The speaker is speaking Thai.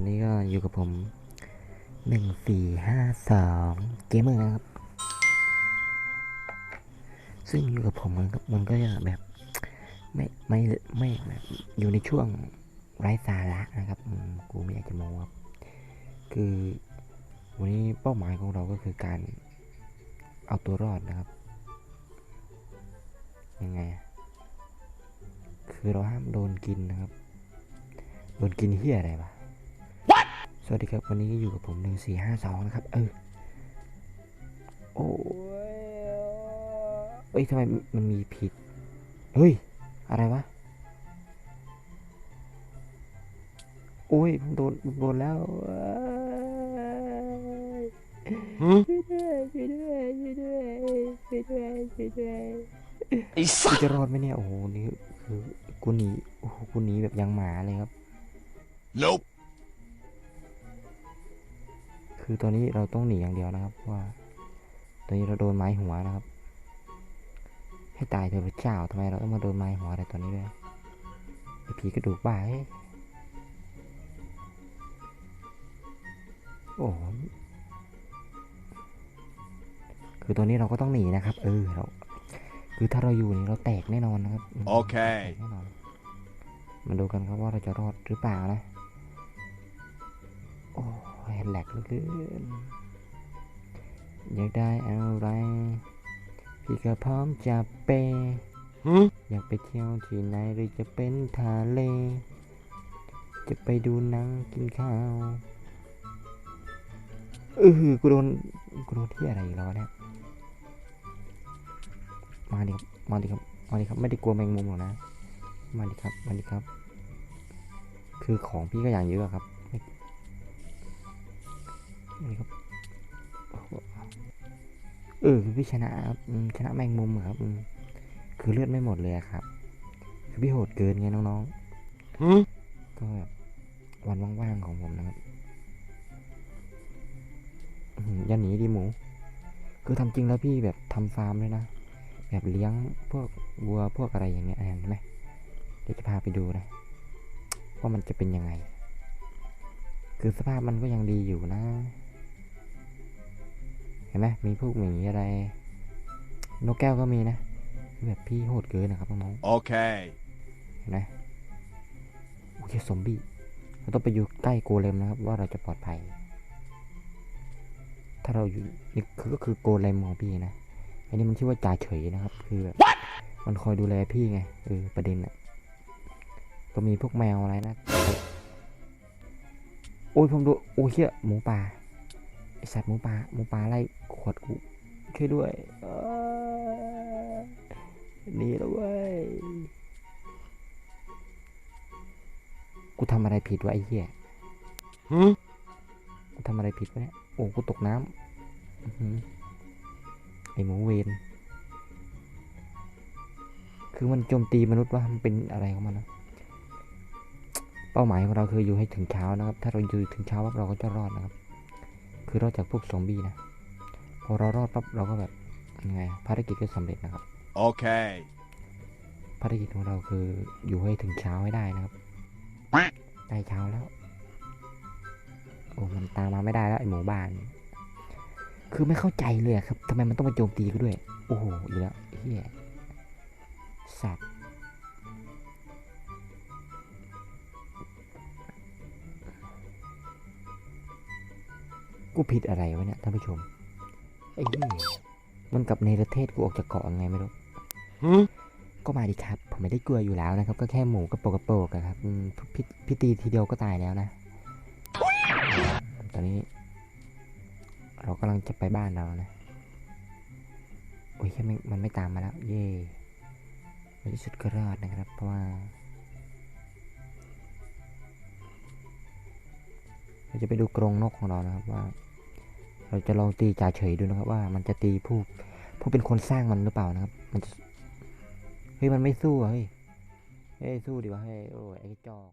วันนี้ก็อยู่กับผมหนึ่งสี่ห้าสองเกมเมอร์นะครับ ซึ่งอยู่กับผมมันก็มันก็จะแบบ ไม่ไม่ไม่แบบอยู่ในช่วงไร้สาระนะครับกูไม่อยากจะโม้ครับคือวันนี้เป้าหมายของเราก็คือการเอาตัวรอดนะครับ ยังไง คือเราห้ามโดนกินนะครับ โดนกินเฮียอะไรวะ สวัสดีครับ วันนี้อยู่กับผมหนึ่งสี่ห้าสองนะครับ เออ โอ้ยเอ้ยทำไมมันมีผิด เฮ้ย อะไรวะ โอ้ยผมโดนผมโดนแล้วเอ้ยช่วยด้วยช่วยด้วยช่วยด้วยช่วยด้วยช่วยด้วยไอ้สักูสจะรอดไหมเนี่ย โอ้โห นี่คือกูหนี โอ้โห กูหนีแบบยังหมาเลยครับ Nope คือตอนนี้เราต้องหนีอย่างเดียวนะครับเพราะว่าตอนนี้เราโดนไม้หัวนะครับ ให้ตายเถอะพระเจ้าทำไมเราต้องมาโดนไม้หัวอะไรตอนนี้ด้วยไอผีกระดูกบ้าเอ้ยโอ้โหคือตอนนี้เราก็ต้องหนีนะครับ เออเราคือถ้าเราอยู่นี่เราแตกแน่นอนนะครับมโอเคแตกแน่นอนมาดูกันครับว่าเราจะรอดหรือเปล่านะ โอ้ย แหลกเหลือเกินอยากได้อะไร พี่ก็พร้อมจะเปย์อยากไปเที่ยวที่ไหนหรือจะเป็นทะเล จะไปดูหนังกินข้าวเออกูโดนกูโดนที่อะไรอีกแล้ววะเนี่ยมาดิครับมาดิครับมาดิครับไม่ได้กลัวแมงมุมหรอกนะ มาดิครับมาดิครับ คือของพี่ก็อย่างเยอะครับ ไม่มาดิครับโอ้โหเออคือพี่ชนะครับอืมชนะแมงมุมอะครับอืมคือเลือดไม่หมดเลยอะครับ คือพี่โหดเกินไงน้องๆก็แบบวันว่างๆของผมนะครับอื้อหืออย่าหนีดิหมู คือทำจริงแล้วพี่แบบทำฟาร์มเลยนะ แบบเลี้ยงพวกวัวพวกอะไรอย่างเงี้ยเห็นไหมเดี๋ยวจะพาไปดูนะว่ามันจะเป็นยังไง คือสภาพมันก็ยังดีอยู่นะ เห็นไหมมีพวกหมีอะไร นกแก้วก็มีนะคือแบบพี่โหดเกินนะครับน้อง Okay ๆเห็นไหมโอเคซอมบี้เราต้องไปอยู่ใกล้โกเลมนะครับว่าเราจะปลอดภัย ถ้าเราอยู่นี่คือก็คือโกเลมของพี่นะอันนี้มันชื่อว่าจ่าเฉยนะครับ คือแบบมันคอยดูแลพี่ไงเออประเด็นอะก็มีพวกแมวอะไรนะ โอ้ยผมดูโอ้ยเฮียหมูป่า ไอสัตว์หมูป่าหมูป่าไล่ขวดกูช่วยด้วยเอ้ยหนีแล้วเว้ยกูทำอะไรผิดวะไอ้เหี้ยกูทำอะไรผิดวะเนี่ย โอ้ กูตกน้ำอื้อหือไอหมูเวนคือมันโจมตีมนุษย์ว่ามันเป็นอะไรของมันนะเป้าหมายของเราคืออยู่ให้ถึงเช้านะครับ ถ้าเราอยู่ถึงเช้าปั๊บเราก็จะรอดนะครับ คือรอดจากพวกซอมบี้นะ พอเรารอดปั๊บเราก็แบบยังไงภารกิจก็สำเร็จนะครับ Okay ภารกิจของเราคืออยู่ให้ถึงเช้าให้ได้นะครับได้เช้าแล้ว โอ้มันตามมาไม่ได้แล้วไอหมู่บ้าน คือไม่เข้าใจเลยอะครับทำไมมันต้องมาโจมตีกูด้วย โอ้โหอีกแล้วเฮียสัตว์ กูผิดอะไรวะเนี่ยท่านผู้ชมไอ้เหี้ยมันกับในประเทศกูออกจากเกาะยังไงไม่รู้ก็มาดิครับ ผมไม่ได้กลัวอยู่แล้วนะครับ ก็แค่หมูกระโปกกระโปกอะครับอืมพี่พี่ตีทีเดียวก็ตายแล้วนะ ตอนนี้ เรากำลังจะไปบ้านเรานะโอ้ยแค่ไม่มันไม่ตามมาแล้ว เย่ในที่สุดก็รอดนะครับ เพราะว่าเราจะไปดูกรงนกของเรานะครับว่า เราจะลองตีจ่าเฉยดูนะครับ ว่ามันจะตีผู้ผู้เป็นคนสร้างมันหรือเปล่านะครับ มันจะเฮ้ยมันไม่สู้อะเฮ้ยเฮ้ยสู้ดีวะเฮ้ยโอ้ยไอ้จอก